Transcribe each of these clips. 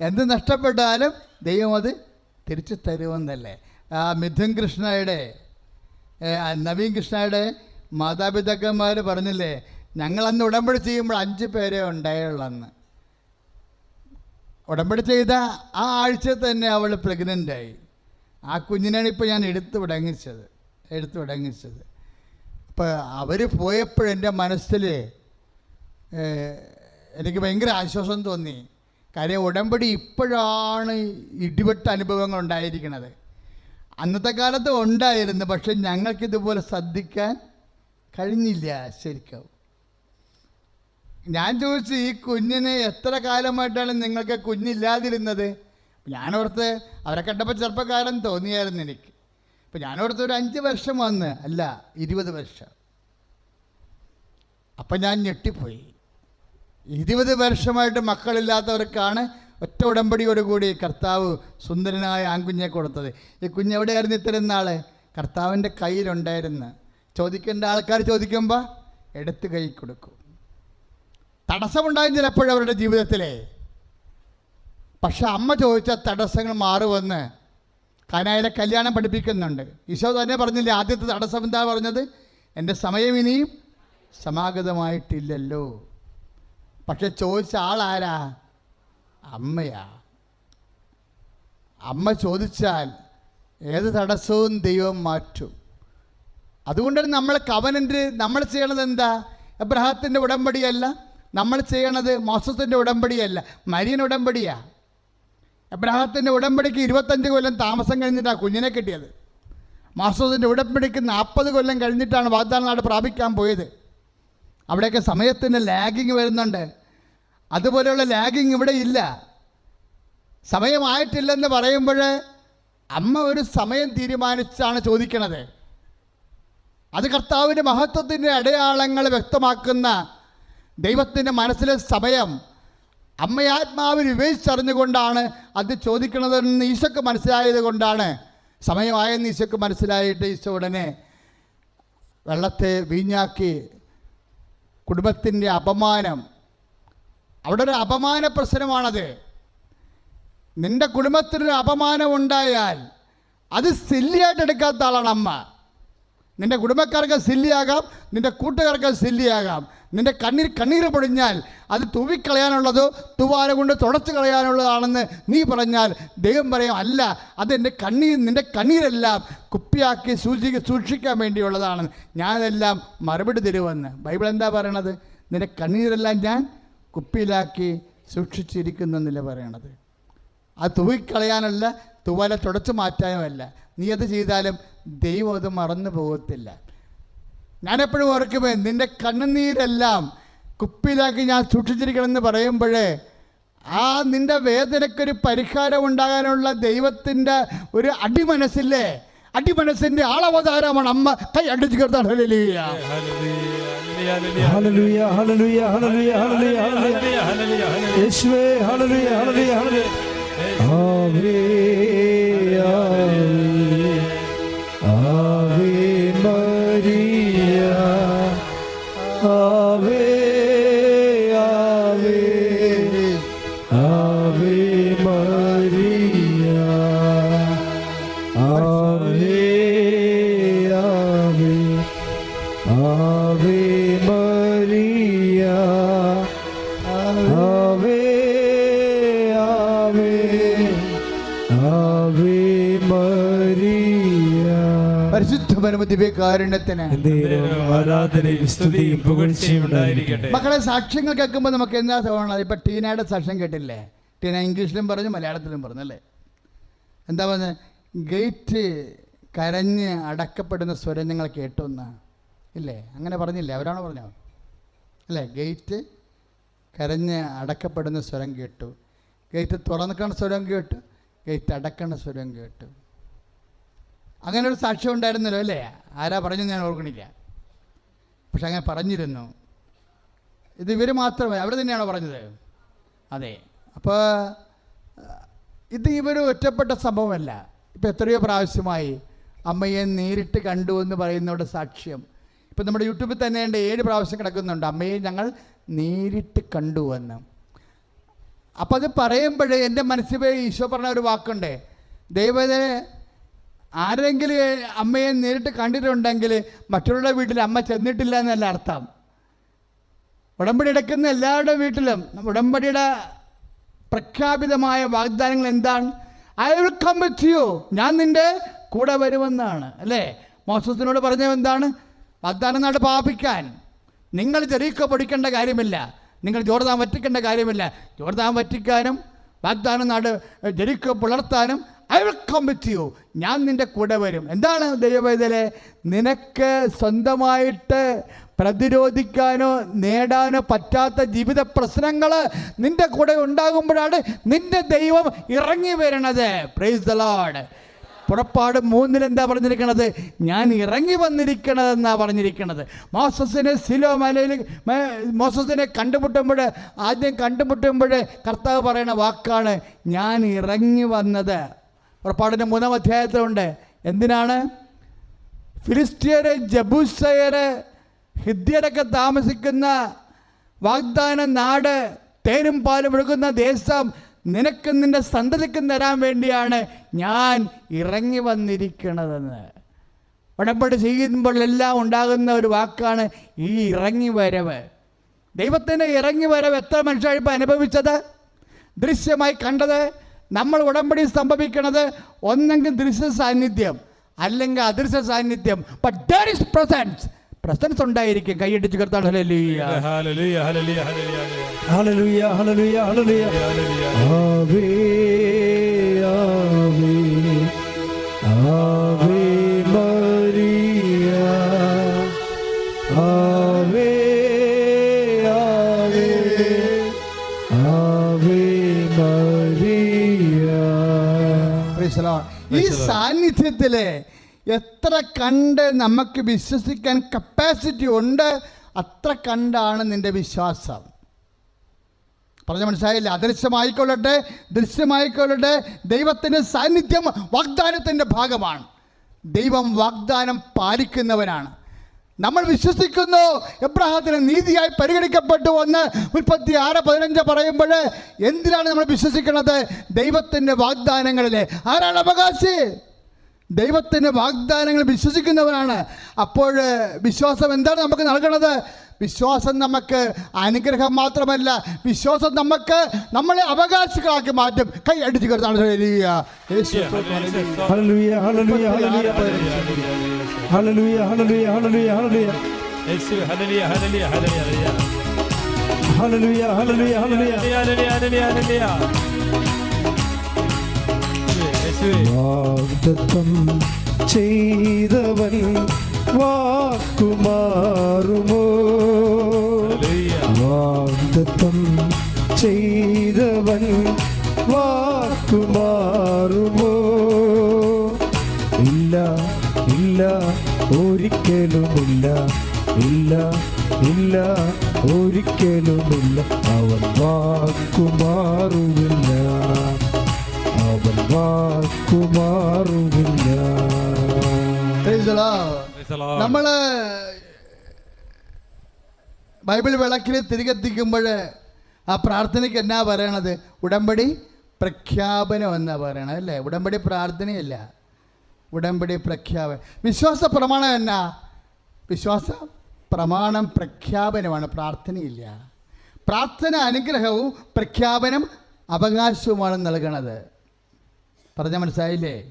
എന്ത് നഷ്ടപ്പെട്ടാലും ദൈവം അത് തിരിച്ചു തരുമെന്നല്ലേ. ആ മിഥുൻ കൃഷ്ണയുടെ നവീൻ കൃഷ്ണയുടെ മാതാപിതാക്കന്മാർ പറഞ്ഞില്ലേ ഞങ്ങളന്ന് ഉടമ്പടി ചെയ്യുമ്പോൾ അഞ്ച് പേരെ ഉണ്ടായുള്ളന്ന്. ഉടമ്പടി ചെയ്ത ആ ആഴ്ച തന്നെ അവൾ പ്രഗ്നന്റായി ആ കുഞ്ഞിനാണ് ഇപ്പോൾ ഞാൻ എടുത്തു വിടങ്ങിച്ചത് എടുത്തു വിടങ്ങിച്ചത്. അപ്പോൾ അവർ പോയപ്പോഴെന്റെ മനസ്സിൽ എനിക്ക് ഭയങ്കര ആശ്വാസം തോന്നി. കാര്യം ഉടമ്പടി ഇപ്പോഴാണ് ഇടിവെട്ട അനുഭവങ്ങൾ ഉണ്ടായിരിക്കുന്നത് അന്നത്തെ കാലത്ത് ഉണ്ടായിരുന്നു പക്ഷെ ഞങ്ങൾക്കിതുപോലെ ശ്രദ്ധിക്കാൻ കഴിഞ്ഞില്ല ശരിക്കും. ഞാൻ ചോദിച്ചു ഈ കുഞ്ഞിന് എത്ര കാലമായിട്ടാണ് നിങ്ങൾക്ക് കുഞ്ഞില്ലാതിരുന്നത്? ഞാനോർത്ത് അവരെ കണ്ടപ്പോൾ ചെറുപ്പക്കാരൻ തോന്നിയായിരുന്നു എനിക്ക്. അപ്പം ഞാനോർത്ത് ഒരു അഞ്ച് വർഷം വന്ന്. അല്ല ഇരുപത് വർഷം. അപ്പം ഞാൻ ഞെട്ടിപ്പോയി. ഇരുപത് വർഷമായിട്ട് മക്കളില്ലാത്തവർക്കാണ് ഒറ്റ ഉടമ്പടിയോടുകൂടി കർത്താവ് സുന്ദരനായ ആൺകുഞ്ഞെ കൊടുത്തത്. ഈ കുഞ്ഞ് എവിടെയായിരുന്നു ഇത്രയും നാൾ കർത്താവിന്റെ കയ്യിലുണ്ടായിരുന്നു. ചോദിക്കേണ്ട ആൾക്കാർ ചോദിക്കുമ്പോൾ എടുത്ത് കൈ കൊടുക്കും. തടസ്സമുണ്ടായി ചിലപ്പോഴവരുടെ ജീവിതത്തിലെ. പക്ഷെ അമ്മ ചോദിച്ച തടസ്സങ്ങൾ മാറുമെന്ന് കനായിലെ കല്യാണം പഠിപ്പിക്കുന്നുണ്ട്. ഈശോ തന്നെ പറഞ്ഞില്ലേ ആദ്യത്തെ തടസ്സം എന്താ പറഞ്ഞത്? എന്റെ സമയം ഇനിയും സമാഗതമായിട്ടില്ലല്ലോ. പക്ഷെ ചോദിച്ച ആളാരാ? അമ്മയാ. അമ്മ ചോദിച്ചാൽ ഏത് തടസ്സവും ദൈവം മാറ്റും. അതുകൊണ്ടാണ് നമ്മൾ കവനന്റ് നമ്മൾ ചെയ്യണത് എന്താ? എബ്രഹത്തിന്റെ ഉടമ്പടിയല്ല. നമ്മൾ ചെയ്യണത് മോസത്തിന്റെ ഉടമ്പടിയല്ല. മരിയൻ ഉടമ്പടിയാ. എബ്രഹത്തിന്റെ ഉടമ്പടിക്ക് ഇരുപത്തഞ്ച് കൊല്ലം താമസം കഴിഞ്ഞിട്ടാണ് കുഞ്ഞിനെ കിട്ടിയത്. മാസത്തിന്റെ ഉടമ്പടിക്ക് നാൽപ്പത് കൊല്ലം കഴിഞ്ഞിട്ടാണ് വാഗ്ദാന നാട് പ്രാപിക്കാൻ പോയത്. അവിടെയൊക്കെ സമയത്തിന്റെ ലാഗിങ് വരുന്നുണ്ട്. അതുപോലെയുള്ള ലാഗിങ് ഇവിടെ ഇല്ല. സമയമായിട്ടില്ലെന്ന് പറയുമ്പോൾ അമ്മ ഒരു സമയം തീരുമാനിച്ചാണ് ചോദിക്കണത്. അത് കർത്താവിന്റെ മഹത്വത്തിന്റെ അടയാളങ്ങൾ വ്യക്തമാക്കുന്ന ദൈവത്തിന്റെ മനസ്സിലെ സമയം അമ്മയാത്മാവിൽ വിവേചിച്ചറിഞ്ഞുകൊണ്ടാണ് അത് ചോദിക്കണതെന്ന് ഈശോക്ക് മനസ്സിലായത് കൊണ്ടാണ്. സമയമായെന്ന് ഈശോക്ക് മനസ്സിലായിട്ട് ഈശോ ഉടനെ വെള്ളത്തെ വീഞ്ഞാക്കി കുടുംബത്തിന്റെ അപമാനം. അവിടെ ഒരു അപമാന പ്രശ്നമാണത്. നിന്റെ കുടുംബത്തിനൊരു അപമാനം ഉണ്ടായാൽ അത് സില്ലിയായിട്ട് എടുക്കാത്ത ആളാണ് അമ്മ. നിന്റെ കുടുംബക്കാർക്ക് സില്ലിയാകാം നിന്റെ കൂട്ടുകാർക്ക് സില്ലിയാകാം. നിന്റെ കണ്ണീർ കണ്ണീർ പൊടിഞ്ഞാൽ അത് തൂവിക്കളയാനുള്ളതോ തുവാല കൊണ്ട് തുടച്ചു കളയാനുള്ളതാണെന്ന് നീ പറഞ്ഞാൽ ദൈവം പറയും അല്ല അതെന്റെ കണ്ണീർ നിന്റെ കണ്ണീരെല്ലാം കുപ്പിയാക്കി സൂചി സൂക്ഷിക്കാൻ വേണ്ടിയുള്ളതാണ്. ഞാനെല്ലാം മറുപടി തരുമെന്ന്. ബൈബിൾ എന്താ പറയണത്? നിന്റെ കണ്ണീരെല്ലാം ഞാൻ കുപ്പിയിലാക്കി സൂക്ഷിച്ചിരിക്കുന്നു എന്നല്ലേ പറയണത്. അത് തൂവിക്കളയാനല്ല തുവല തുടച്ചു മാറ്റാനുമല്ല. നീ അത് ചെയ്താലും ദൈവം അത് മറന്നു പോകത്തില്ല. ഞാനെപ്പോഴും ഓർക്കുമേ നിന്റെ കണ്ണുനീരെല്ലാം കുപ്പിയിലാക്കി ഞാൻ സൂക്ഷിച്ചിരിക്കണമെന്ന് പറയുമ്പോഴേ ആ നിന്റെ വേദനയ്ക്കൊരു പരിഹാരം ഉണ്ടാകാനുള്ള ദൈവത്തിന്റെ ഒരു അടിമനസ്സില്ലേ? അടിമനസ്സിന്റെ ആളവതാരമാണ് അമ്മ. കൈ അടിച്ചു കിടത്താണ് ഹല്ലേലൂയ. യേശുവേ മക്കളെ സാക്ഷ്യങ്ങൾ കേൾക്കുമ്പോൾ നമുക്ക് എന്താ തോന്നണത്? ഇപ്പം ടീനയുടെ സാക്ഷ്യം കേട്ടില്ലേ? ടീന ഇംഗ്ലീഷിലും പറഞ്ഞു മലയാളത്തിലും പറഞ്ഞു അല്ലേ? എന്താ പറഞ്ഞ? ഗേറ്റ് കരഞ്ഞ് അടക്കപ്പെടുന്ന സ്വരം ഞങ്ങൾ കേട്ടു എന്ന് ഇല്ലേ? അങ്ങനെ പറഞ്ഞില്ലേ? അവരാണോ പറഞ്ഞോ? അല്ലേ? ഗേറ്റ് കരഞ്ഞ് അടക്കപ്പെടുന്ന സ്വരം കേട്ടു. ഗേറ്റ് തുറന്നിക്കണ സ്വരം കേട്ടു. ഗേറ്റ് അടക്കണ സ്വരം കേട്ടു. അങ്ങനെ ഒരു സാക്ഷ്യം ഉണ്ടായിരുന്നല്ലോ അല്ലേ? ആരാ പറഞ്ഞു ഞാൻ ഓർക്കണില്ല. പക്ഷെ അങ്ങനെ പറഞ്ഞിരുന്നു. ഇത് ഇവർ മാത്രമേ അവർ തന്നെയാണോ പറഞ്ഞത്? അതെ. അപ്പോൾ ഇത് ഇവർ ഒറ്റപ്പെട്ട സംഭവമല്ല. ഇപ്പം എത്രയോ പ്രാവശ്യമായി അമ്മയെ നേരിട്ട് കണ്ടു എന്ന് പറയുന്നവരുടെ സാക്ഷ്യം. ഇപ്പം നമ്മുടെ യൂട്യൂബിൽ തന്നെ ഉണ്ട് ഏഴ് പ്രാവശ്യം കിടക്കുന്നുണ്ട്. അമ്മയെ ഞങ്ങൾ നേരിട്ട് കണ്ടു എന്ന്. അപ്പം അത് പറയുമ്പോഴേ എന്റെ മനസ്സിൽ ഈശോ പറഞ്ഞ ഒരു വാക്കുണ്ട്. ദൈവത്തെ ആരെങ്കിലും അമ്മയെ നേരിട്ട് കണ്ടിട്ടുണ്ടെങ്കിൽ മറ്റുള്ള വീട്ടിൽ അമ്മ ചെന്നിട്ടില്ല എന്നല്ല അർത്ഥം. ഉടമ്പടി എടുക്കുന്ന എല്ലാവരുടെ വീട്ടിലും ഉടമ്പടിയുടെ പ്രഖ്യാപിതമായ വാഗ്ദാനങ്ങൾ എന്താണ്? I will come with you ഞാൻ നിന്റെ കൂടെ വരുമെന്നാണ്. അല്ലേ? മോസത്തിനോട് പറഞ്ഞത് എന്താണ്? വാഗ്ദാനം നാട് പാപിക്കാൻ. നിങ്ങൾ ചെറിയൊക്കെ പൊടിക്കേണ്ട കാര്യമില്ല. നിങ്ങൾ ജോർദാൻ വറ്റിക്കേണ്ട കാര്യമില്ല. ജോർദാൻ വറ്റിക്കാനും വാഗ്ദാനം നാട് ജരിക്കോ പുലർത്താനും I will come with you ഞാൻ നിന്റെ കൂടെ വരും. എന്താണ് ദൈവവേദലെ നിനക്ക് സ്വന്തമായിട്ട് പ്രതിരോധിക്കാനോ നേടാനോ പറ്റാത്ത ജീവിത പ്രശ്നങ്ങൾ നിന്റെ കൂടെ ഉണ്ടാകുമ്പോഴാണ് നിന്റെ ദൈവം ഇറങ്ങി വരണത്. പ്രൈസ് ദ ലോഡ് പുറപ്പാട് മൂന്നിൽ എന്താ പറഞ്ഞിരിക്കണത്? ഞാൻ ഇറങ്ങി വന്നിരിക്കണതെന്നാ പറഞ്ഞിരിക്കണത്. മോസസിനെ സിലോ മലയിൽ മോസസിനെ കണ്ടുമുട്ടുമ്പോൾ ആദ്യം കണ്ടുമുട്ടുമ്പോൾ കർത്താവ് പറയുന്ന വാക്കാണ് ഞാൻ ഇറങ്ങി വന്നത്. പുറപ്പാടിന്റെ മൂന്നാം അധ്യായത്തിലുണ്ട്. എന്തിനാണ്? ഫിലിസ്തീയര് ജബൂസയുടെ ഹിദ്യരൊക്കെ താമസിക്കുന്ന വാഗ്ദാന നാട് തേനും പാലും ഒഴുകുന്ന ദേശം നിനക്ക് നിന്റെ സന്തതിക്കും തരാൻ വേണ്ടിയാണ് ഞാൻ ഇറങ്ങി വന്നിരിക്കണതെന്ന്. ഉടമ്പടി ചെയ്യുമ്പോഴെല്ലാം ഉണ്ടാകുന്ന ഒരു വാക്കാണ് ഈ ഇറങ്ങി വരവ്. ദൈവത്തിന്റെ ഇറങ്ങി വരവ് എത്ര ഇപ്പോൾ അനുഭവിച്ചത്? ദൃശ്യമായി കണ്ടത് നമ്മൾ ഉടമ്പടി സംഭവിക്കണത് ഒന്നെങ്കിൽ ദൃശ്യ സാന്നിധ്യം അല്ലെങ്കിൽ അദൃശ്യ സാന്നിധ്യം. But there is presence presence ഉണ്ടായിരിക്കും. കൈയടിച്ച് കർത്താൻ ഹല്ലേലൂയ. ഈ സാന്നിധ്യത്തിൽ എത്ര കണ്ട് നമുക്ക് വിശ്വസിക്കാൻ കപ്പാസിറ്റി ഉണ്ട് അത്ര കണ്ടാണ് നിന്റെ വിശ്വാസം. പറഞ്ഞ മനസ്സിലായില്ല? അദൃശ്യമായിക്കൊള്ളട്ടെ ദൃശ്യമായിക്കൊള്ളട്ടെ ദൈവത്തിന്റെ സാന്നിധ്യം വാഗ്ദാനത്തിന്റെ ഭാഗമാണ്. ദൈവം വാഗ്ദാനം പാലിക്കുന്നവനാണ്. നമ്മൾ വിശ്വസിക്കുന്നു. എബ്രഹാത്തിന് നീതിയായി പരിഗണിക്കപ്പെട്ടു എന്ന് മുപ്പത്തി ആറ് പതിനഞ്ച് പറയുമ്പോൾ എന്തിനാണ് നമ്മൾ വിശ്വസിക്കുന്നത്? ദൈവത്തിന്റെ വാഗ്ദാനങ്ങളിൽ ആരാണ് അവകാശി? ദൈവത്തിന്റെ വാഗ്ദാനങ്ങൾ വിശ്വസിക്കുന്നവനാണ് അപ്പോൾ വിശ്വാസം എന്താണ് നമുക്ക് നൽകണത്? വിശ്വാസം നമുക്ക് അനുഗ്രഹം മാത്രമല്ല. വിശ്വാസം നമുക്ക് നമ്മളെ അവകാശികളാക്കി മാറ്റും. കൈ അടിച്ചു കരുത്താണ് ഹല്ലേലൂയ ഹല്ലേലൂയ യേശുവേ ഹല്ലേലൂയ ഹല്ലേലൂയ ഹല്ലേലൂയ ഹല്ലേലൂയ ഹല്ലേലൂയ ഹല്ലേലൂയ ഹല്ലേലൂയ ഹല്ലേലൂയ ഹല്ലേലൂയ യേശുവേ വാഗ്ദത്തം ചെയ്തവൻ വാക്കുമാറുമോ? വാഗ്ദത്തം ചെയ്തവൻ വാക്കുമാറുമോ? ഇല്ല ഇല്ല ഒരിക്കലുമില്ല ഇല്ല ഇല്ല ഒരിക്കലുമില്ല. അവൻ വാക്കുമാറുമില്ല അവൻ വാക്കുമാറുമില്ല നമ്മൾ ബൈബിൾ വിളക്കിൽ തിരികെത്തിക്കുമ്പോൾ ആ പ്രാർത്ഥനയ്ക്ക് എന്നാ പറയണത്? ഉടമ്പടി പ്രഖ്യാപനം എന്നാ പറയണത് അല്ലേ? ഉടമ്പടി പ്രാർത്ഥനയല്ല. ഉടമ്പടി പ്രഖ്യാപനം വിശ്വാസ പ്രമാണം എന്നാ? വിശ്വാസ പ്രമാണം പ്രഖ്യാപനമാണ് പ്രാർത്ഥനയില്ല. പ്രാർത്ഥന അനുഗ്രഹവും പ്രഖ്യാപനം അവകാശവുമാണ് നൽകണത്. പറഞ്ഞ മനസ്സിലായില്ലേ?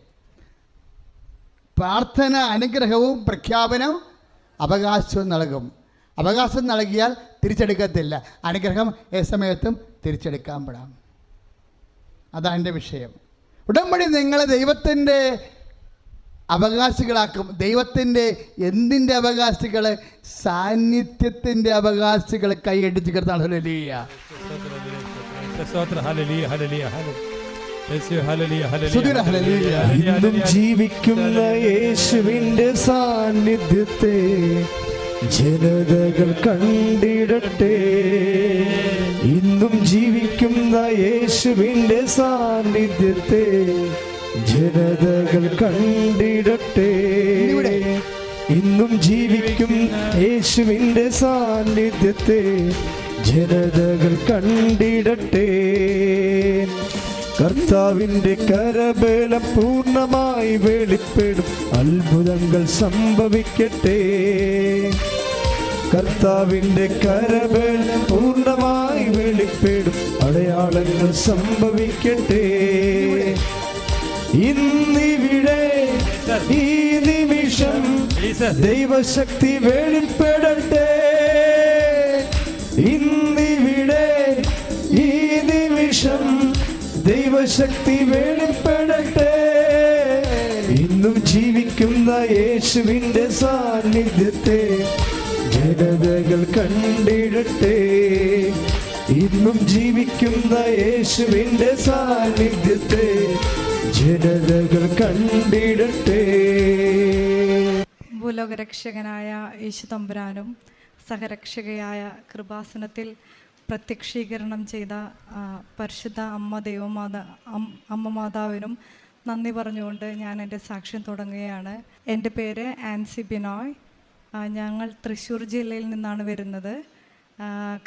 പ്രാർത്ഥന അനുഗ്രഹവും പ്രഖ്യാപനം അവകാശവും നൽകും. അവകാശം നൽകിയാൽ തിരിച്ചെടുക്കത്തില്ല. അനുഗ്രഹം ഏ സമയത്തും തിരിച്ചെടുക്കാൻ പെടാം. അതാണ് എന്റെ വിഷയം. ഉടമ്പടി നിങ്ങളെ ദൈവത്തിന്റെ അവകാശികളാക്കും. ദൈവത്തിന്റെ എന്തിന്റെ അവകാശികൾ? സാന്നിധ്യത്തിന്റെ അവകാശികൾ കൈയടിച്ച് കിടന്നാണ്. ഇന്നും ജീവിക്കുന്ന യേശുവിന്റെ സാന്നിധ്യത്തെ ജനതകൾ കണ്ടിടട്ടെ. ഇന്നും ജീവിക്കുന്ന യേശുവിന്റെ സാന്നിധ്യത്തെ ജനതകൾ കണ്ടിടട്ടെ. ഇന്നും ജീവിക്കും യേശുവിന്റെ സാന്നിധ്യത്തെ. ജനതകൾ കണ്ടിടട്ടെ. കർത്താവിന്റെ കരബലം പൂർണമായി വെളിപ്പെടും. അത്ഭുതങ്ങൾ സംഭവിക്കട്ടെ. കർത്താവിന്റെ കരബലം പൂർണമായി വെളിപ്പെടും. അടയാളങ്ങൾ സംഭവിക്കട്ടെ. ഇന്നിവിടെ ഈ നിമിഷം ദൈവശക്തി വെളിപ്പെടട്ടെ. ഇന്നിവിടെ ഈ നിമിഷം ദൈവശക്തി വെളിപ്പെടട്ടെ. ഇന്നും ജീവിക്കുന്ന യേശുവിന്റെ സാന്നിധ്യത്തെ ജനതകൾ കണ്ടിടട്ടെ. ഇന്നും ജീവിക്കുന്ന യേശുവിന്റെ സാന്നിധ്യത്തെ ജനതകൾ കണ്ടിടട്ടെ. ഭൂലോകരക്ഷകനായ യേശു തമ്പുരാനും സഹരക്ഷകയായ കൃപാസനത്തിൽ പ്രത്യക്ഷീകരണം ചെയ്ത പരിശുദ്ധ അമ്മ ദൈവമാതാ അമ്മ മാതാവിനും നന്ദി പറഞ്ഞുകൊണ്ട് ഞാൻ എന്റെ സാക്ഷ്യം തുടങ്ങുകയാണ്. എന്റെ പേര് ആൻസി ബിനോയ്. ഞങ്ങൾ തൃശ്ശൂർ ജില്ലയിൽ നിന്നാണ് വരുന്നത്.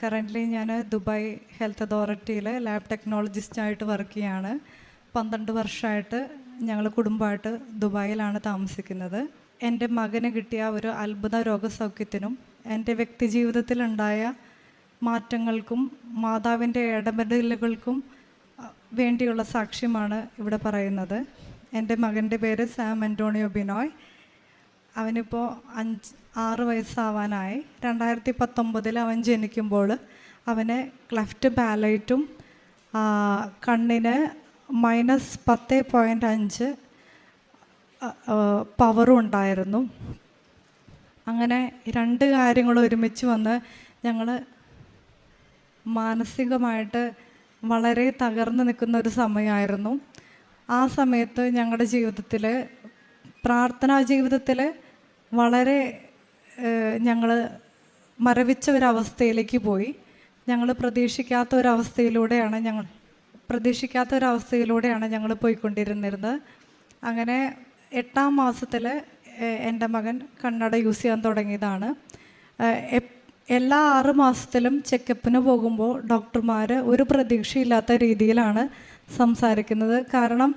കറന്റ്ലി ഞാൻ ദുബായ് ഹെൽത്ത് അതോറിറ്റിയിൽ ലാബ് ടെക്നോളജിസ്റ്റായിട്ട് വർക്ക് ചെയ്യാണ്. പന്ത്രണ്ട് വർഷമായിട്ട് ഞങ്ങൾ കുടുംബമായിട്ട് ദുബായിലാണ് താമസിക്കുന്നത്. എന്റെ മകന് കിട്ടിയ ഒരു അത്ഭുത രോഗസൗഖ്യത്തിനും എന്റെ വ്യക്തി ജീവിതത്തിലുണ്ടായ മാറ്റങ്ങൾക്കും മാതാവിന്റെ ഇടപെടലുകൾക്കും വേണ്ടിയുള്ള സാക്ഷ്യമാണ് ഇവിടെ പറയുന്നത്. എന്റെ മകന്റെ പേര് സാം ആന്റോണിയോ ബിനോയ്. അവനിപ്പോൾ അഞ്ച് ആറ് വയസ്സാവാനായി. രണ്ടായിരത്തി പത്തൊമ്പതിൽ അവൻ ജനിക്കുമ്പോൾ അവന് ക്ലഫ്റ്റ് പാലൈറ്റും കണ്ണിന് മൈനസ് പത്ത് പോയിന്റ് അഞ്ച് പവറും ഉണ്ടായിരുന്നു. അങ്ങനെ രണ്ട് കാര്യങ്ങൾ ഒരുമിച്ച് വന്ന് ഞങ്ങൾ മാനസികമായിട്ട് വളരെ തകർന്നു നിൽക്കുന്ന ഒരു സമയമായിരുന്നു. ആ സമയത്ത് ഞങ്ങളുടെ ജീവിതത്തിൽ പ്രാർത്ഥനാ ജീവിതത്തിൽ വളരെ ഞങ്ങൾ മരവിച്ച ഒരവസ്ഥയിലേക്ക് പോയി. ഞങ്ങൾ പ്രതീക്ഷിക്കാത്ത ഒരവസ്ഥയിലൂടെയാണ് ഞങ്ങൾ പ്രതീക്ഷിക്കാത്ത ഒരവസ്ഥയിലൂടെയാണ് ഞങ്ങൾ പോയിക്കൊണ്ടിരുന്നിരുന്നത്. അങ്ങനെ എട്ടാം മാസത്തിൽ എന്റെ മകൻ കണ്ണട യൂസ് ചെയ്യാൻ തുടങ്ങിയതാണ്. എല്ലാ ആറ് മാസത്തിലും ചെക്കപ്പിന് പോകുമ്പോൾ ഡോക്ടർമാർ ഒരു പ്രതീക്ഷയില്ലാത്ത രീതിയിലാണ് സംസാരിക്കുന്നത്. കാരണം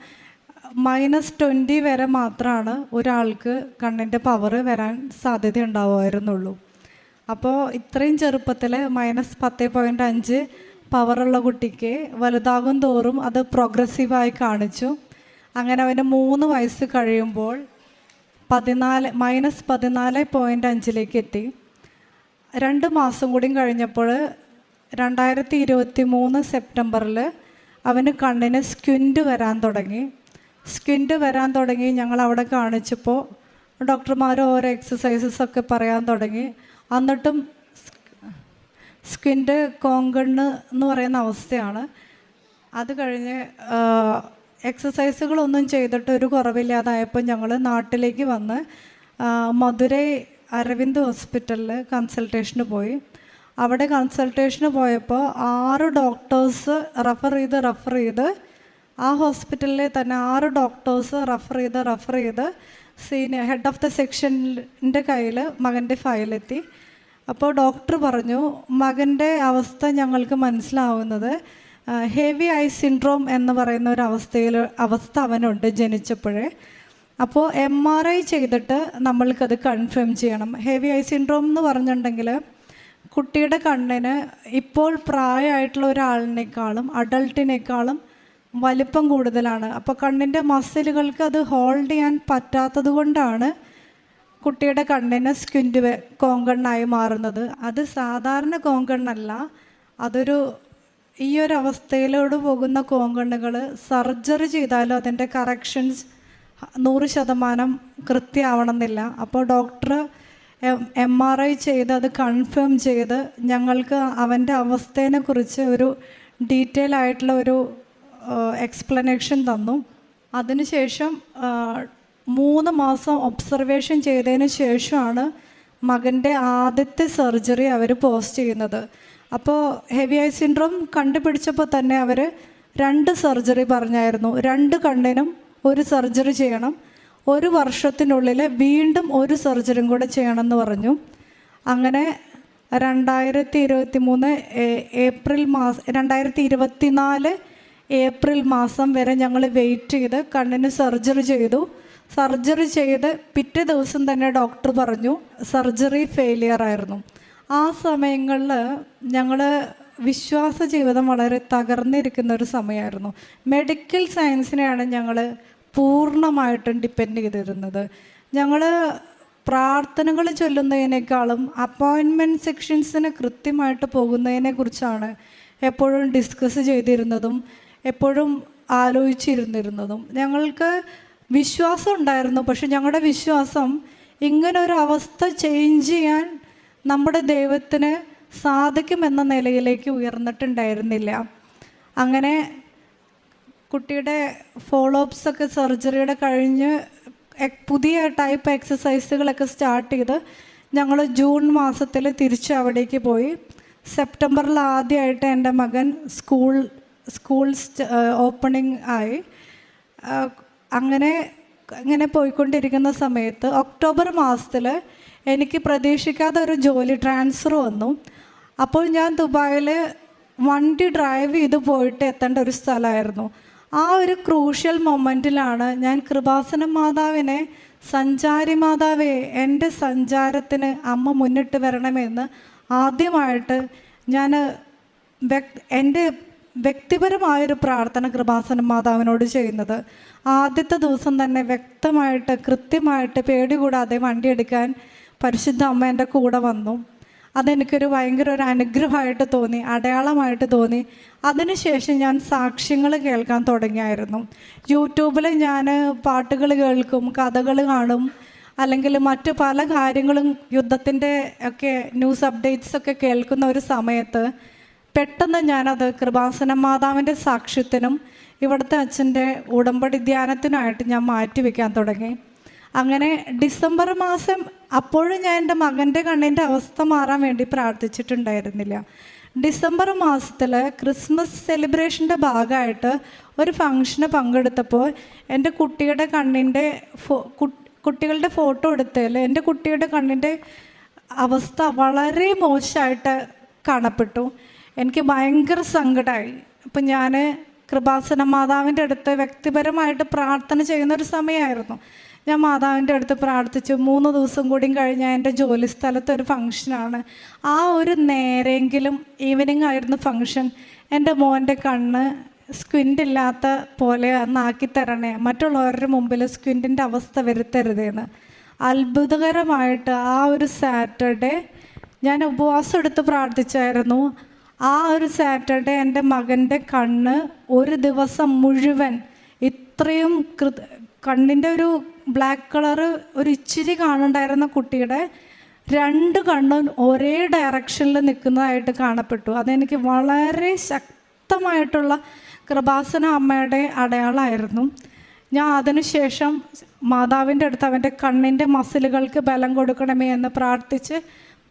മൈനസ് ട്വന്റി വരെ മാത്രമാണ് ഒരാൾക്ക് കണ്ണിന്റെ പവർ വരാൻ സാധ്യത ഉണ്ടാവുമായിരുന്നുള്ളൂ അപ്പോൾ ഇത്രയും ചെറുപ്പത്തിൽ മൈനസ് പത്ത് പോയിന്റ് അഞ്ച് പവറുള്ള കുട്ടിക്ക് വലുതാകും തോറും അത് പ്രോഗ്രസീവായി കാണിച്ചു. അങ്ങനെ അവന് മൂന്ന് വയസ്സ് കഴിയുമ്പോൾ പതിനാല് മൈനസ് പതിനാല് പോയിന്റ് അഞ്ചിലേക്ക് എത്തി. രണ്ട് മാസം കൂടി കഴിഞ്ഞപ്പോൾ രണ്ടായിരത്തി ഇരുപത്തി മൂന്ന് സെപ്റ്റംബറിൽ അവന് കണ്ണിന് സ്ക്വിൻഡ് വരാൻ തുടങ്ങി. സ്ക്വിൻഡ് വരാൻ തുടങ്ങി. ഞങ്ങൾ അവിടെ കാണിച്ചപ്പോൾ ഡോക്ടർമാർ ഓരോ എക്സസൈസസ് ഒക്കെ പറയാൻ തുടങ്ങി. എന്നിട്ടും സ്കിന്റെ കോങ്കണ്ണ് എന്ന് പറയുന്ന അവസ്ഥയാണ്. അത് കഴിഞ്ഞ് എക്സസൈസുകളൊന്നും ചെയ്തിട്ട് ഒരു കുറവില്ലാതായപ്പോൾ ഞങ്ങൾ നാട്ടിലേക്ക് വന്ന് മധുരൈ അരവിന്ദ് ഹോസ്പിറ്റലിൽ കൺസൾട്ടേഷന് പോയി. അവിടെ കൺസൾട്ടേഷന് പോയപ്പോൾ ആറ് ഡോക്ടേഴ്സ് റെഫർ ചെയ്ത് റെഫർ ചെയ്ത് ആ ഹോസ്പിറ്റലിലെ തന്നെ ആറ് ഡോക്ടേഴ്സ് റെഫർ ചെയ്ത് റെഫർ ചെയ്ത് സീനിയർ ഹെഡ് ഓഫ് ദ സെക്ഷന്റെ കയ്യിൽ മകന്റെ ഫയലെത്തി. അപ്പോൾ ഡോക്ടർ പറഞ്ഞു മകന്റെ അവസ്ഥ ഞങ്ങൾക്ക് മനസ്സിലാവുന്നത് ഹെവി ഐ സിൻഡ്രോം എന്ന് പറയുന്ന ഒരു അവസ്ഥയിൽ അവസ്ഥ അവനുണ്ട് ജനിച്ചപ്പോഴേ അപ്പോൾ എം ആർ ഐ ചെയ്തിട്ട് നമ്മൾക്കത് കൺഫേം ചെയ്യണം. ഹെവി ഐ സിൻഡ്രോം എന്ന് പറഞ്ഞിട്ടുണ്ടെങ്കിൽ കുട്ടിയുടെ കണ്ണിന് ഇപ്പോൾ പ്രായമായിട്ടുള്ള ഒരാളിനേക്കാളും അഡൾട്ടിനേക്കാളും വലിപ്പം കൂടുതലാണ്. അപ്പോൾ കണ്ണിന്റെ മസിലുകൾക്ക് അത് ഹോൾഡ് ചെയ്യാൻ പറ്റാത്തത് കൊണ്ടാണ് കുട്ടിയുടെ കണ്ണിന് സ്ക്വിന്റ് കോങ്കണ്ണായി മാറുന്നത്. അത് സാധാരണ കോങ്കണ്ണല്ല. അതൊരു ഈ ഒരു അവസ്ഥയിലൂടെ പോകുന്ന കോങ്കണ്ണുകൾ സർജറി ചെയ്താലും അതിന്റെ കറക്ഷൻസ് നൂറ് ശതമാനം കൃത്യമാവണമെന്നില്ല. അപ്പോൾ ഡോക്ടർ എം ആർ ഐ ചെയ്ത് അത് കൺഫേം ചെയ്ത് ഞങ്ങൾക്ക് അവന്റെ അവസ്ഥേനെക്കുറിച്ച് ഒരു ഡീറ്റെയിൽ ആയിട്ടുള്ള ഒരു എക്സ്പ്ലനേഷൻ തന്നു. അതിനുശേഷം മൂന്ന് മാസം ഒബ്സർവേഷൻ ചെയ്തതിന് ശേഷമാണ് മകന്റെ ആദ്യത്തെ സർജറി അവർ പോസ്റ്റ് ചെയ്യുന്നത്. അപ്പോൾ ഹെവി ഐ സിൻഡ്രോം കണ്ടുപിടിച്ചപ്പോൾ തന്നെ അവർ രണ്ട് സർജറി പറഞ്ഞായിരുന്നു. രണ്ട് കണ്ണിനും ഒരു സർജറി ചെയ്യണം. ഒരു വർഷത്തിനുള്ളിൽ വീണ്ടും ഒരു സർജറിയും കൂടെ ചെയ്യണമെന്ന് പറഞ്ഞു. അങ്ങനെ രണ്ടായിരത്തി ഇരുപത്തി മൂന്ന് ഏപ്രിൽ മാസം രണ്ടായിരത്തി ഇരുപത്തി നാല് ഏപ്രിൽ മാസം വരെ ഞങ്ങൾ വെയിറ്റ് ചെയ്ത് കണ്ണിന് സർജറി ചെയ്തു. സർജറി ചെയ്ത് പിറ്റേ ദിവസം തന്നെ ഡോക്ടർ പറഞ്ഞു സർജറി ഫെയിലിയർ ആയിരുന്നു. ആ സമയങ്ങളിൽ ഞങ്ങൾ വിശ്വാസ ജീവിതം വളരെ തകർന്നിരിക്കുന്ന ഒരു സമയമായിരുന്നു. മെഡിക്കൽ സയൻസിനെയാണ് ഞങ്ങൾ പൂർണമായിട്ടും ഡിപ്പെൻഡ് ചെയ്തിരുന്നത്. ഞങ്ങൾ പ്രാർത്ഥനകൾ ചൊല്ലുന്നതിനേക്കാളും അപ്പോയിൻമെന്റ് സെക്ഷൻസിന് കൃത്യമായിട്ട് പോകുന്നതിനെക്കുറിച്ചാണ് എപ്പോഴും ഡിസ്കസ് ചെയ്തിരുന്നതും എപ്പോഴും ആലോചിച്ചിരുന്നിരുന്നതും. ഞങ്ങൾക്ക് വിശ്വാസം ഉണ്ടായിരുന്നു. പക്ഷെ ഞങ്ങളുടെ വിശ്വാസം ഇങ്ങനെ ഒരു അവസ്ഥ ചേഞ്ച് ചെയ്യാൻ നമ്മുടെ ദൈവത്തിന് സാധിക്കുമെന്ന നിലയിലേക്ക് ഉയർന്നിട്ടുണ്ടായിരുന്നില്ല. അങ്ങനെ കുട്ടിയുടെ ഫോളോ അപ്സ് ഒക്കെ സർജറിയുടെ കഴിഞ്ഞ് പുതിയ ടൈപ്പ് എക്സസൈസുകളൊക്കെ സ്റ്റാർട്ട് ചെയ്ത് ഞങ്ങൾ ജൂൺ മാസത്തിൽ തിരിച്ച് അവിടേക്ക് പോയി. സെപ്റ്റംബറിൽ ആദ്യമായിട്ട് എന്റെ മകൻ സ്കൂൾ സ്കൂൾ ഓപ്പണിംഗ് ആയി. അങ്ങനെ ഇങ്ങനെ പോയിക്കൊണ്ടിരിക്കുന്ന സമയത്ത് ഒക്ടോബർ മാസത്തിൽ എനിക്ക് പ്രതീക്ഷിക്കാതെ ഒരു ജോലി ട്രാൻസ്ഫർ വന്നു. അപ്പോൾ ഞാൻ ദുബായിൽ വണ്ടി ഡ്രൈവ് ചെയ്ത് പോയിട്ട് എത്തേണ്ട ഒരു സ്ഥലമായിരുന്നു. ആ ഒരു ക്രൂഷ്യൽ മൊമെന്റിലാണ് ഞാൻ കൃപാസന മാതാവിനെ സഞ്ചാരി മാതാവേ എന്റെ സഞ്ചാരത്തിന് അമ്മ മുന്നിട്ട് വരണമെന്ന് ആദ്യമായിട്ട് ഞാൻ എന്റെ വ്യക്തിപരമായൊരു പ്രാർത്ഥന കൃപാസനം മാതാവിനോട് ചെയ്യുന്നത്. ആദ്യത്തെ ദിവസം തന്നെ വ്യക്തമായിട്ട് കൃത്യമായിട്ട് പേടി കൂടാതെ വണ്ടി എടുക്കാൻ പരിശുദ്ധ അമ്മ എന്റെ കൂടെ വന്നു. അതെനിക്കൊരു ഭയങ്കര ഒരു അനുഗ്രഹമായിട്ട് തോന്നി അടയാളമായിട്ട് തോന്നി. അതിനുശേഷം ഞാൻ സാക്ഷ്യങ്ങൾ കേൾക്കാൻ തുടങ്ങിയായിരുന്നു. യൂട്യൂബിൽ ഞാൻ പാട്ടുകൾ കേൾക്കും കഥകൾ കാണും അല്ലെങ്കിൽ മറ്റ് പല കാര്യങ്ങളും യുദ്ധത്തിന്റെ ഒക്കെ ന്യൂസ് അപ്ഡേറ്റ്സ് ഒക്കെ കേൾക്കുന്ന ഒരു സമയത്ത് പെട്ടെന്ന് ഞാനത് കൃപാസന മാതാവിന്റെ സാക്ഷ്യത്തിനും ഇവിടുത്തെ അച്ഛന്റെ ഉടമ്പടി ധ്യാനത്തിനായിട്ട് ഞാൻ മാറ്റിവെക്കാൻ തുടങ്ങി. അങ്ങനെ ഡിസംബർ മാസം അപ്പോഴും ഞാൻ എന്റെ മകന്റെ കണ്ണിന്റെ അവസ്ഥ മാറാൻ വേണ്ടി പ്രാർത്ഥിച്ചിട്ടുണ്ടായിരുന്നില്ല. ഡിസംബർ മാസത്തിൽ ക്രിസ്മസ് സെലിബ്രേഷന്റെ ഭാഗമായിട്ട് ഒരു ഫംഗ്ഷന് പങ്കെടുത്തപ്പോൾ എന്റെ കുട്ടിയുടെ കണ്ണിന്റെ ഫോ കുട്ടികളുടെ ഫോട്ടോ എടുത്തതിൽ എന്റെ കുട്ടിയുടെ കണ്ണിന്റെ അവസ്ഥ വളരെ മോശമായിട്ട് കാണപ്പെട്ടു. എനിക്ക് ഭയങ്കര സങ്കടമായി അപ്പം ഞാൻ കൃപാസന മാതാവിന്റെ അടുത്ത് വ്യക്തിപരമായിട്ട് പ്രാർത്ഥന ചെയ്യുന്ന ഒരു സമയമായിരുന്നു. ഞാൻ മാതാവിന്റെ അടുത്ത് പ്രാർത്ഥിച്ചു. മൂന്ന് ദിവസം കൂടിയും കഴിഞ്ഞാൽ എന്റെ ജോലി സ്ഥലത്ത് ഒരു ഫങ്ഷനാണ് ആ ഒരു നേരെങ്കിലും ഈവനിങ് ആയിരുന്നു ഫങ്ഷൻ എന്റെ മോന്റെ കണ്ണ് സ്ക്വിന്റ് ഇല്ലാത്ത പോലെ ഒന്നാക്കി തരണേ. മറ്റുള്ളവരുടെ മുമ്പിൽ സ്ക്വിന്റിന്റെ അവസ്ഥ വരുത്തരുതേന്ന്. അത്ഭുതകരമായിട്ട് ആ ഒരു സാറ്റർഡേ ഞാൻ ഉപവാസം എടുത്ത് പ്രാർത്ഥിച്ചായിരുന്നു. ആ ഒരു സാറ്റർഡേ എന്റെ മകന്റെ കണ്ണ് ഒരു ദിവസം മുഴുവൻ ഇത്രയും കൃ കണ്ണിന്റെ ഒരു ബ്ലാക്ക് കളറ് ഒരു ഇച്ചിരി കാണുണ്ടായിരുന്ന കുട്ടിയുടെ രണ്ട് കണ്ണും ഒരേ ഡയറക്ഷനിൽ നിൽക്കുന്നതായിട്ട് കാണപ്പെട്ടു. അതെനിക്ക് വളരെ ശക്തമായിട്ടുള്ള കൃപാസന അമ്മയുടെ അടയാളമായിരുന്നു. ഞാൻ അതിനുശേഷം മാതാവിന്റെ അടുത്ത് അവന്റെ കണ്ണിന്റെ മസിലുകൾക്ക് ബലം കൊടുക്കണമേ എന്ന് പ്രാർത്ഥിച്ച്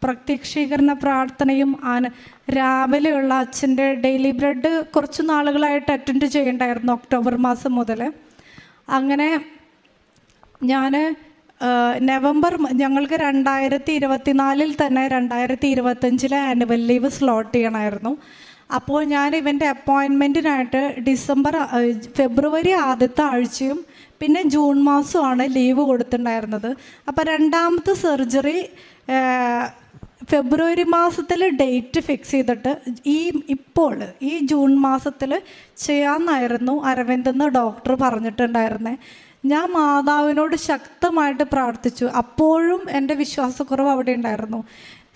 പ്രത്യക്ഷീകരണ പ്രാർത്ഥനയും ആന രാവിലെയുള്ള അച്ഛന്റെ ഡെയിലി ബ്രെഡ് കുറച്ച് നാളുകളായിട്ട് അറ്റൻഡ് ചെയ്യണ്ടായിരുന്നു ഒക്ടോബർ മാസം മുതൽ. അങ്ങനെ ഞാൻ നവംബർ ഞങ്ങൾക്ക് രണ്ടായിരത്തി ഇരുപത്തിനാലിൽ തന്നെ രണ്ടായിരത്തി ഇരുപത്തഞ്ചിലെ ആനുവൽ ലീവ് സ്ലോട്ട് ചെയ്യണമായിരുന്നു അപ്പോൾ ഞാൻ ഇവന്റെ അപ്പോയിൻമെന്റിനായിട്ട് ഡിസംബർ ഫെബ്രുവരി ആദ്യത്തെ ആഴ്ചയും പിന്നെ ജൂൺ മാസമാണ് ലീവ് കൊടുത്തിട്ടുണ്ടായിരുന്നത്. അപ്പോൾ രണ്ടാമത്തെ സർജറി ഫെബ്രുവരി മാസത്തിൽ ഡേറ്റ് ഫിക്സ് ചെയ്തിട്ട് ഈ ഇപ്പോൾ ഈ ജൂൺ മാസത്തിൽ ചെയ്യാമെന്നായിരുന്നു അരവിന്ദ് എന്ന് ഡോക്ടർ പറഞ്ഞിട്ടുണ്ടായിരുന്നേ. ഞാൻ മാതാവിനോട് ശക്തമായിട്ട് പ്രാർത്ഥിച്ചു. അപ്പോഴും എന്റെ വിശ്വാസക്കുറവ് അവിടെ ഉണ്ടായിരുന്നു.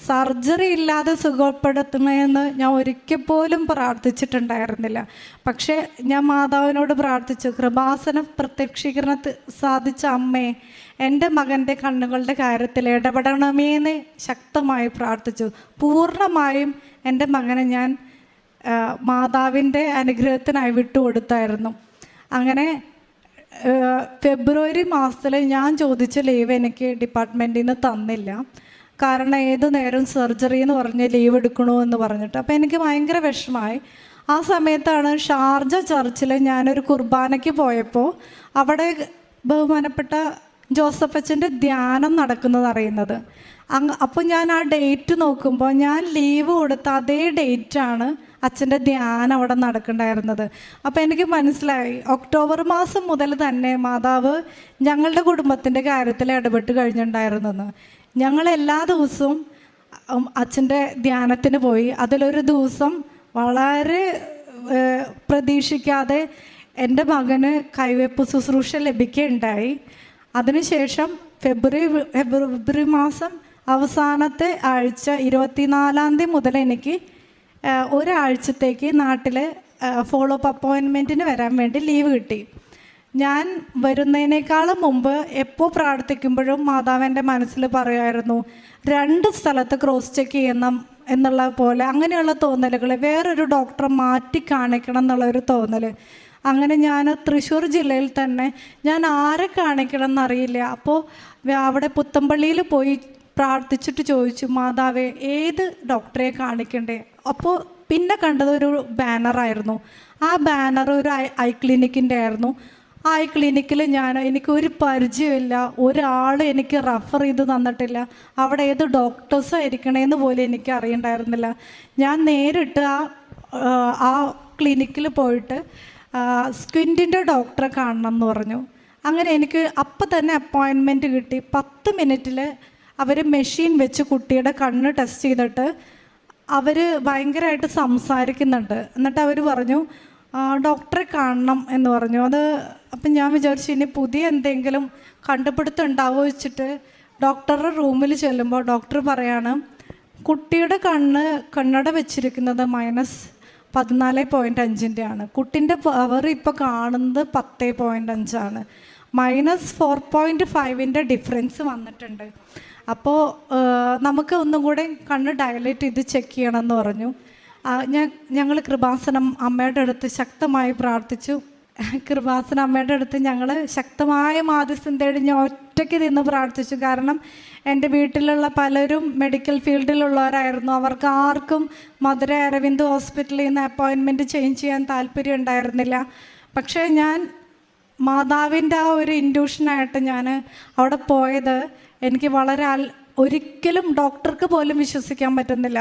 സർജറി ഇല്ലാതെ സുഖപ്പെടുത്തണമെന്ന് ഞാൻ ഒരിക്കൽ പോലും പ്രാർത്ഥിച്ചിട്ടുണ്ടായിരുന്നില്ല. പക്ഷേ ഞാൻ മാതാവിനോട് പ്രാർത്ഥിച്ചു കൃപാസനം പ്രത്യക്ഷീകരണത്തിൽ സാധിച്ച അമ്മേ എന്റെ മകന്റെ കണ്ണുകളുടെ കാര്യത്തിൽ ഇടപെടണമേന്ന് ശക്തമായി പ്രാർത്ഥിച്ചു. പൂർണമായും എന്റെ മകനെ ഞാൻ മാതാവിന്റെ അനുഗ്രഹത്തിനായി വിട്ടുകൊടുത്തായിരുന്നു. അങ്ങനെ ഫെബ്രുവരി മാസത്തിൽ ഞാൻ ചോദിച്ച ലീവ് എനിക്ക് ഡിപ്പാർട്ട്മെന്റിൽ നിന്ന് തന്നില്ല. കാരണം ഏത് നേരം സർജറി എന്ന് പറഞ്ഞ് ലീവ് എടുക്കണോ എന്ന് പറഞ്ഞിട്ട്. അപ്പോൾ എനിക്ക് ഭയങ്കര വിഷമമായി. ആ സമയത്താണ് ഷാർജ ചർച്ചിൽ ഞാനൊരു കുർബാനയ്ക്ക് പോയപ്പോൾ അവിടെ ബഹുമാനപ്പെട്ട ജോസഫ് അച്ഛന്റെ ധ്യാനം നടക്കുന്നത് അറിയുന്നത്. അങ്ങ് അപ്പോൾ ഞാൻ ആ ഡേറ്റ് നോക്കുമ്പോൾ ഞാൻ ലീവ് കൊടുത്ത അതേ ഡേറ്റാണ് അച്ഛന്റെ ധ്യാനം അവിടെ നടക്കണ്ടായിരുന്നത്. അപ്പോൾ എനിക്ക് മനസ്സിലായി ഒക്ടോബർ മാസം മുതൽ തന്നെ മാതാവ് ഞങ്ങളുടെ കുടുംബത്തിന്റെ കാര്യത്തിൽ ഇടപെട്ട് കഴിഞ്ഞിട്ടുണ്ടായിരുന്നെന്ന്. ഞങ്ങൾ എല്ലാ ദിവസവും അച്ഛന്റെ ധ്യാനത്തിന് പോയി. അതിലൊരു ദിവസം വളരെ പ്രതീക്ഷിക്കാതെ എന്റെ മകന് കൈവെപ്പ് ശുശ്രൂഷ ലഭിക്കുകയുണ്ടായി. അതിനുശേഷം ഫെബ്രുവരി ഫെബ്രുവരി മാസം അവസാനത്തെ ആഴ്ച ഇരുപത്തിനാലാം തീയതി മുതൽ എനിക്ക് ഒരാഴ്ചത്തേക്ക് നാട്ടിൽ ഫോളോ അപ്പ് അപ്പോയിൻമെന്റിന് വരാൻ വേണ്ടി ലീവ് കിട്ടി. ഞാൻ വരുന്നതിനേക്കാളും മുമ്പ് എപ്പോൾ പ്രാർത്ഥിക്കുമ്പോഴും മാതാവിന്റെ മനസ്സിൽ പറയുമായിരുന്നു രണ്ട് സ്ഥലത്ത് ക്രോസ് ചെക്ക് ചെയ്യണം എന്നുള്ള പോലെ അങ്ങനെയുള്ള തോന്നലുകൾ വേറൊരു ഡോക്ടറെ മാറ്റി കാണിക്കണം എന്നുള്ള ഒരു തോന്നൽ അങ്ങനെ ഞാൻ തൃശ്ശൂർ ജില്ലയിൽ തന്നെ ഞാൻ ആരെ കാണിക്കണം എന്നറിയില്ല അപ്പോൾ അവിടെ പുത്തമ്പള്ളിയിൽ പോയി പ്രാർത്ഥിച്ചിട്ട് ചോദിച്ചു മാതാവേ ഏത് ഡോക്ടറെ കാണിക്കണ്ടേ? അപ്പോൾ പിന്നെ കണ്ടത് ഒരു ബാനറായിരുന്നു ആ ബാനർ ഒരു ഐ ക്ലിനിക്കിന്റെ ആയിരുന്നു. ആ ഐ ക്ലിനിക്കിൽ ഞാൻ എനിക്ക് ഒരു പരിചയമില്ല. ഒരാൾ എനിക്ക് റഫർ ചെയ്ത് തന്നിട്ടില്ല. അവിടെ ഏത് ഡോക്ടേഴ്സ് ആയിരിക്കണേന്ന് പോലും എനിക്ക് അറിയണ്ടായിരുന്നില്ല. ഞാൻ നേരിട്ട് ആ, ആ ക്ലിനിക്കിൽ പോയിട്ട് സ്കിന്റിന്റെ ഡോക്ടറെ കാണണം എന്ന് പറഞ്ഞു. അങ്ങനെ എനിക്ക് അപ്പം തന്നെ അപ്പോയിൻമെന്റ് കിട്ടി. പത്ത് മിനിറ്റിൽ അവർ മെഷീൻ വെച്ച് കുട്ടിയുടെ കണ്ണ് ടെസ്റ്റ് ചെയ്തിട്ട് അവർ ഭയങ്കരമായിട്ട് സംസാരിക്കുന്നുണ്ട്. എന്നിട്ട് അവർ പറഞ്ഞു ഡോക്ടറെ കാണണം എന്ന് പറഞ്ഞു. അത് അപ്പം ഞാൻ വിചാരിച്ചു ഇനി പുതിയ എന്തെങ്കിലും കണ്ടുപിടുത്തം ഉണ്ടാവുമോ വെച്ചിട്ട് ഡോക്ടറുടെ റൂമിൽ ചെല്ലുമ്പോൾ ഡോക്ടർ പറയാണ് കുട്ടിയുടെ കണ്ണ് കണ്ണട വെച്ചിരിക്കുന്നത് മൈനസ് പതിനാല് പോയിന്റ് അഞ്ചിന്റെ ആണ് കുട്ടിന്റെ പവർ ഇപ്പോൾ കാണുന്നത് പത്ത് പോയിന്റ് അഞ്ചാണ്. മൈനസ് ഫോർ പോയിന്റ് ഫൈവിന്റെ ഡിഫറൻസ് വന്നിട്ടുണ്ട്. അപ്പോൾ നമുക്ക് ഒന്നും കൂടെ കണ്ണ് ഡയലേറ്റ് ചെയ്ത് ചെക്ക് ചെയ്യണമെന്ന് പറഞ്ഞു. ഞാൻ ഞങ്ങൾ കൃപാസനം അമ്മയുടെ അടുത്ത് ശക്തമായി പ്രാർത്ഥിച്ചു. കൃപാസന അമ്മയുടെ അടുത്ത് ഞങ്ങൾ ശക്തമായ മാധ്യസ്ഥം തേടി ഞാൻ ഒറ്റയ്ക്ക് നിന്ന് പ്രാർത്ഥിച്ചു. കാരണം എന്റെ വീട്ടിലുള്ള പലരും മെഡിക്കൽ ഫീൽഡിലുള്ളവരായിരുന്നു. അവർക്ക് ആർക്കും മധുര അരവിന്ദ് ഹോസ്പിറ്റലിൽ നിന്ന് അപ്പോയിൻമെന്റ് ചേഞ്ച് ചെയ്യാൻ താല്പര്യം ഉണ്ടായിരുന്നില്ല. പക്ഷേ ഞാൻ മാതാവിന്റെ ആ ഒരു ഇൻഡ്യൂഷനായിട്ട് ഞാൻ അവിടെ പോയത് എനിക്ക് വളരെ ഒരിക്കലും ഡോക്ടർക്ക് പോലും വിശ്വസിക്കാൻ പറ്റുന്നില്ല.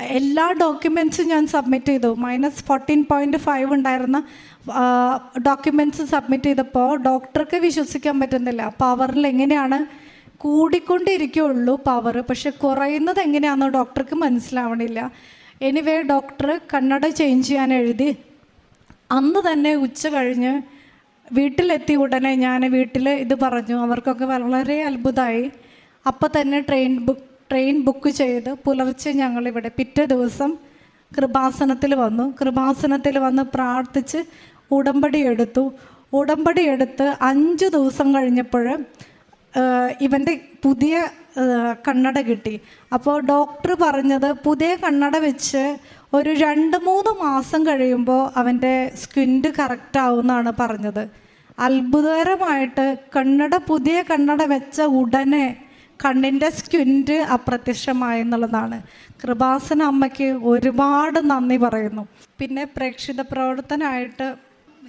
എല്ലാ ഡോക്യുമെന്റ്സും ഞാൻ സബ്മിറ്റ് ചെയ്തു. മൈനസ് ഫോർട്ടീൻ പോയിന്റ് ഫൈവ് ഉണ്ടായിരുന്ന ഡോക്യുമെന്റ്സ് സബ്മിറ്റ് ചെയ്തപ്പോൾ ഡോക്ടർക്ക് വിശ്വസിക്കാൻ പറ്റുന്നില്ല. പവറിൽ എങ്ങനെയാണ് കൂടിക്കൊണ്ടിരിക്കുകയുള്ളൂ പവർ പക്ഷെ കുറയുന്നത് എങ്ങനെയാണെന്ന് ഡോക്ടർക്ക് മനസ്സിലാവണില്ല. എനിവേ ഡോക്ടർ കണ്ണട ചേഞ്ച് ചെയ്യാൻ എഴുതി. അന്ന് തന്നെ ഉച്ച കഴിഞ്ഞ് വീട്ടിലെത്തി ഉടനെ ഞാൻ വീട്ടിൽ ഇത് പറഞ്ഞു. അവർക്കൊക്കെ വളരെ അത്ഭുതമായി. അപ്പം തന്നെ ട്രെയിൻ ബുക്ക് ട്രെയിൻ ബുക്ക് ചെയ്ത് പുലർച്ചെ ഞങ്ങളിവിടെ പിറ്റേ ദിവസം കൃപാസനത്തിൽ വന്നു. കൃപാസനത്തിൽ വന്ന് പ്രാർത്ഥിച്ച് ഉടമ്പടി എടുത്തു. ഉടമ്പടി എടുത്ത് അഞ്ച് ദിവസം കഴിഞ്ഞപ്പോൾ ഇവന്റെ പുതിയ കണ്ണട കിട്ടി. അപ്പോൾ ഡോക്ടർ പറഞ്ഞത് പുതിയ കണ്ണട വെച്ച് ഒരു രണ്ട് മൂന്ന് മാസം കഴിയുമ്പോൾ അവന്റെ സ്കിൻഡ് കറക്റ്റ് ആവുമെന്നാണ് പറഞ്ഞത്. അത്ഭുതകരമായിട്ട് കണ്ണട പുതിയ കണ്ണട വെച്ച ഉടനെ കണ്ണിന്റെ സ്ക്വിന്റ് അപ്രത്യക്ഷമായി എന്നുള്ളതാണ് കൃപാസന അമ്മയ്ക്ക് ഒരുപാട് നന്ദി പറയുന്നു. പിന്നെ പ്രേക്ഷിത പ്രവർത്തനമായിട്ട്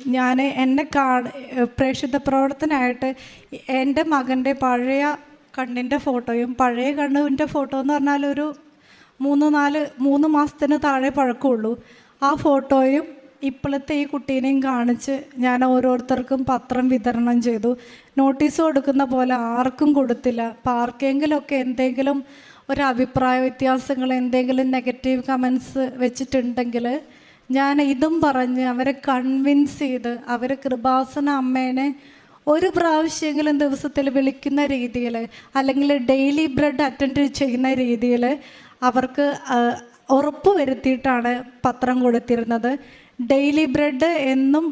ഞാൻ എന്നെ കാ പ്രേക്ഷിത പ്രവർത്തനമായിട്ട് എന്റെ മകന്റെ പഴയ കണ്ണിന്റെ ഫോട്ടോയും പഴയ കണ്ണിന്റെ ഫോട്ടോ എന്ന് പറഞ്ഞാൽ ഒരു മൂന്ന് നാല് മൂന്ന് മാസത്തിന് താഴെ പഴക്കമുള്ളൂ. ആ ഫോട്ടോയും ഇപ്പോഴത്തെ ഈ കുട്ടീനെയും കാണിച്ച് ഞാൻ ഓരോരുത്തർക്കും പത്രം വിതരണം ചെയ്തു. നോട്ടീസ് കൊടുക്കുന്ന പോലെ ആർക്കും കൊടുത്തില്ല. അപ്പം ആർക്കെങ്കിലുമൊക്കെ എന്തെങ്കിലും ഒരു അഭിപ്രായ വ്യത്യാസങ്ങൾ എന്തെങ്കിലും നെഗറ്റീവ് കമൻസ് വെച്ചിട്ടുണ്ടെങ്കിൽ ഞാൻ ഇതും പറഞ്ഞ് അവരെ കൺവിൻസ് ചെയ്ത് അവർ കൃപാസന അമ്മേനെ ഒരു പ്രാവശ്യമെങ്കിലും ദിവസത്തിൽ വിളിക്കുന്ന രീതിയിൽ അല്ലെങ്കിൽ ഡെയിലി ബ്രെഡ് അറ്റൻഡ് ചെയ്യുന്ന രീതിയിൽ അവർക്ക് ഉറപ്പ് വരുത്തിയിട്ടാണ് പത്രം കൊടുത്തിരുന്നത്. ഡെയിലി ബ്രെഡ് എന്നും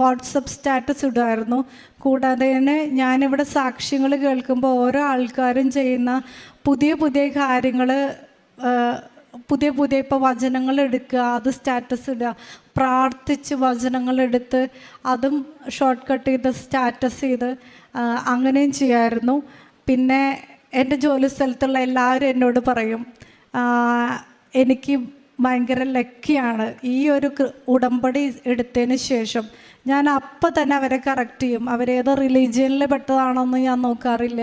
വാട്സപ്പ് സ്റ്റാറ്റസ് ഇടുമായിരുന്നു. കൂടാതെ തന്നെ ഞാനിവിടെ സാക്ഷ്യങ്ങൾ കേൾക്കുമ്പോൾ ഓരോ ആൾക്കാരും ചെയ്യുന്ന പുതിയ പുതിയ കാര്യങ്ങൾ പുതിയ പുതിയ ഇപ്പോൾ വചനങ്ങൾ എടുക്കുക അത് സ്റ്റാറ്റസ് ഇടുക പ്രാർത്ഥിച്ച് വചനങ്ങൾ എടുത്ത് അതും ഷോർട്ട് കട്ട് ചെയ്ത് സ്റ്റാറ്റസ് ചെയ്ത് അങ്ങനെയും ചെയ്യായിരുന്നു. പിന്നെ എന്റെ ജോലി സ്ഥലത്തുള്ള എല്ലാവരും എന്നോട് പറയും എനിക്ക് ഭയങ്കര ലക്കിയാണ്. ഈ ഒരു ഉടമ്പടി എടുത്തതിന് ശേഷം ഞാൻ അപ്പം തന്നെ അവരെ കറക്റ്റ് ചെയ്യും. അവരേത് റിലീജിയനിൽ പെട്ടതാണെന്ന് ഞാൻ നോക്കാറില്ല.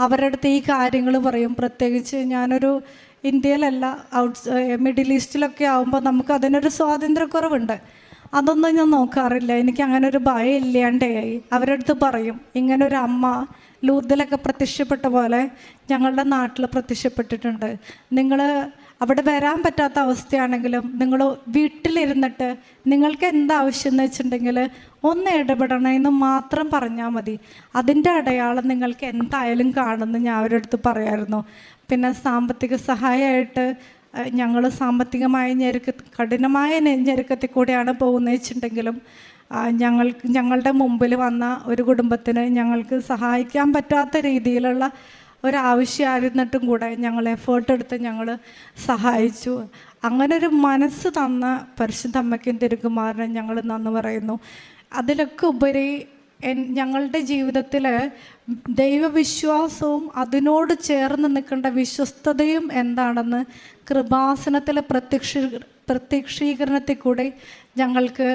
അവരുടെ അടുത്ത് ഈ കാര്യങ്ങൾ പറയും. പ്രത്യേകിച്ച് ഞാനൊരു ഇന്ത്യയിലല്ല ഔട്ട് മിഡിൽ ഈസ്റ്റിലൊക്കെ ആകുമ്പോൾ നമുക്ക് അതിനൊരു സ്വാതന്ത്ര്യക്കുറവുണ്ട്. അതൊന്നും ഞാൻ നോക്കാറില്ല. എനിക്ക് അങ്ങനെ ഒരു ഭയം ഇല്ലാണ്ടായി അവരുടെ അടുത്ത് പറയും ഇങ്ങനെ ഒരു അമ്മ ലൂർദിലൊക്കെ പ്രത്യക്ഷപ്പെട്ട പോലെ ഞങ്ങളുടെ നാട്ടിൽ പ്രത്യക്ഷപ്പെട്ടിട്ടുണ്ട്. നിങ്ങൾ അവിടെ വരാൻ പറ്റാത്ത അവസ്ഥയാണെങ്കിലും നിങ്ങൾ വീട്ടിലിരുന്നിട്ട് നിങ്ങൾക്ക് എന്താവശ്യം എന്ന് വെച്ചിട്ടുണ്ടെങ്കിൽ ഒന്ന് ഇടപെടണമെന്ന് മാത്രം പറഞ്ഞാൽ മതി. അതിന്റെ അടയാളം നിങ്ങൾക്ക് എന്തായാലും കാണുമെന്ന് ഞാൻ അവരുടെ അടുത്ത് പറയായിരുന്നു. പിന്നെ സാമ്പത്തിക സഹായമായിട്ട് ഞങ്ങൾ സാമ്പത്തികമായ ഞെരുക്ക കഠിനമായ ഞെരുക്കത്തിൽ കൂടെയാണ് പോകുന്നത് വെച്ചിട്ടുണ്ടെങ്കിലും ഞങ്ങൾ ഞങ്ങളുടെ മുമ്പിൽ വന്ന ഒരു കുടുംബത്തിന് ഞങ്ങൾക്ക് സഹായിക്കാൻ പറ്റാത്ത രീതിയിലുള്ള ഒരാവശ്യമായിരുന്നിട്ടും കൂടെ ഞങ്ങൾ എഫേർട്ട് എടുത്ത് ഞങ്ങൾ സഹായിച്ചു. അങ്ങനെ ഒരു മനസ്സ് തന്ന പരിശുദ്ധ അമ്മയ്ക്കും തിരുക്കുമാരനും ഞങ്ങൾ നന്ദി പറയുന്നു. അതിലൊക്കെ ഉപരി ഞങ്ങളുടെ ജീവിതത്തിൽ ദൈവവിശ്വാസവും അതിനോട് ചേർന്ന് നിൽക്കേണ്ട വിശ്വസ്തതയും എന്താണെന്ന് കൃപാസനത്തിലെ പ്രത്യക്ഷ പ്രത്യക്ഷീകരണത്തിൽ കൂടെ ഞങ്ങൾക്ക്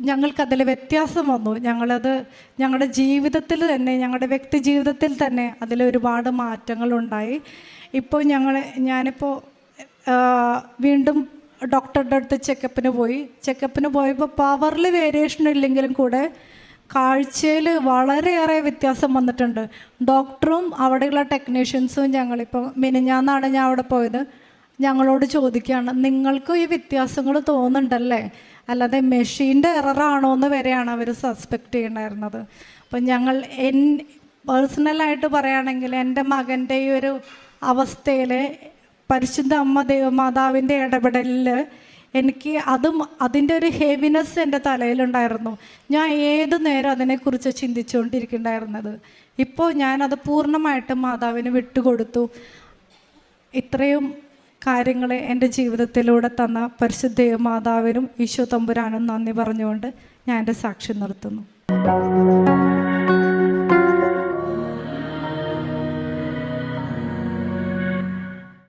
ഞങ്ങൾക്കതിൽ വ്യത്യാസം വന്നു. ഞങ്ങളത് ഞങ്ങളുടെ ജീവിതത്തിൽ തന്നെ ഞങ്ങളുടെ വ്യക്തി ജീവിതത്തിൽ തന്നെ അതിൽ ഒരുപാട് മാറ്റങ്ങളുണ്ടായി. ഇപ്പോൾ ഞങ്ങൾ ഞാനിപ്പോൾ വീണ്ടും ഡോക്ടറുടെ അടുത്ത് ചെക്കപ്പിന് പോയി. ചെക്കപ്പിന് പോയപ്പോൾ പവറിൽ വേരിയേഷൻ ഇല്ലെങ്കിലും കൂടെ കാഴ്ചയിൽ വളരെയേറെ വ്യത്യാസം വന്നിട്ടുണ്ട്. ഡോക്ടറും അവിടെയുള്ള ടെക്നീഷ്യൻസും ഞങ്ങളിപ്പോൾ മിനിഞ്ഞാന്നാണ് ഞാൻ അവിടെ പോയത്. ഞങ്ങളോട് ചോദിക്കുകയാണ് നിങ്ങൾക്കും ഈ വ്യത്യാസങ്ങൾ തോന്നുന്നുണ്ടല്ലേ? അല്ലാതെ മെഷീന്റെ എററാണോ എന്ന് വരെയാണ് അവർ സസ്പെക്റ്റ് ചെയ്യണമായിരുന്നത് അപ്പം ഞങ്ങൾ എൻ പേഴ്സണലായിട്ട് പറയുകയാണെങ്കിൽ എന്റെ മകന്റെ ഈ ഒരു അവസ്ഥയിൽ പരിശുദ്ധ അമ്മ ദേവമാതാവിന്റെ ഇടപെടലിൽ എനിക്ക് അതും അതിന്റെ ഒരു ഹെവിനെസ് എന്റെ തലയിലുണ്ടായിരുന്നു. ഞാൻ ഏത് നേരം അതിനെക്കുറിച്ച് ചിന്തിച്ചുകൊണ്ടിരിക്കുന്നുണ്ടായിരുന്നത്? ഇപ്പോൾ ഞാനത് പൂർണമായിട്ടും മാതാവിന് വിട്ടുകൊടുത്തു. ഇത്രയും കാര്യങ്ങൾ എന്റെ ജീവിതത്തിലൂടെ തന്ന പരിശുദ്ധ മാതാവിനും ഈശോ തമ്പുരാനും നന്ദി പറഞ്ഞുകൊണ്ട് ഞാൻ എന്റെ സാക്ഷ്യം നിർത്തുന്നു.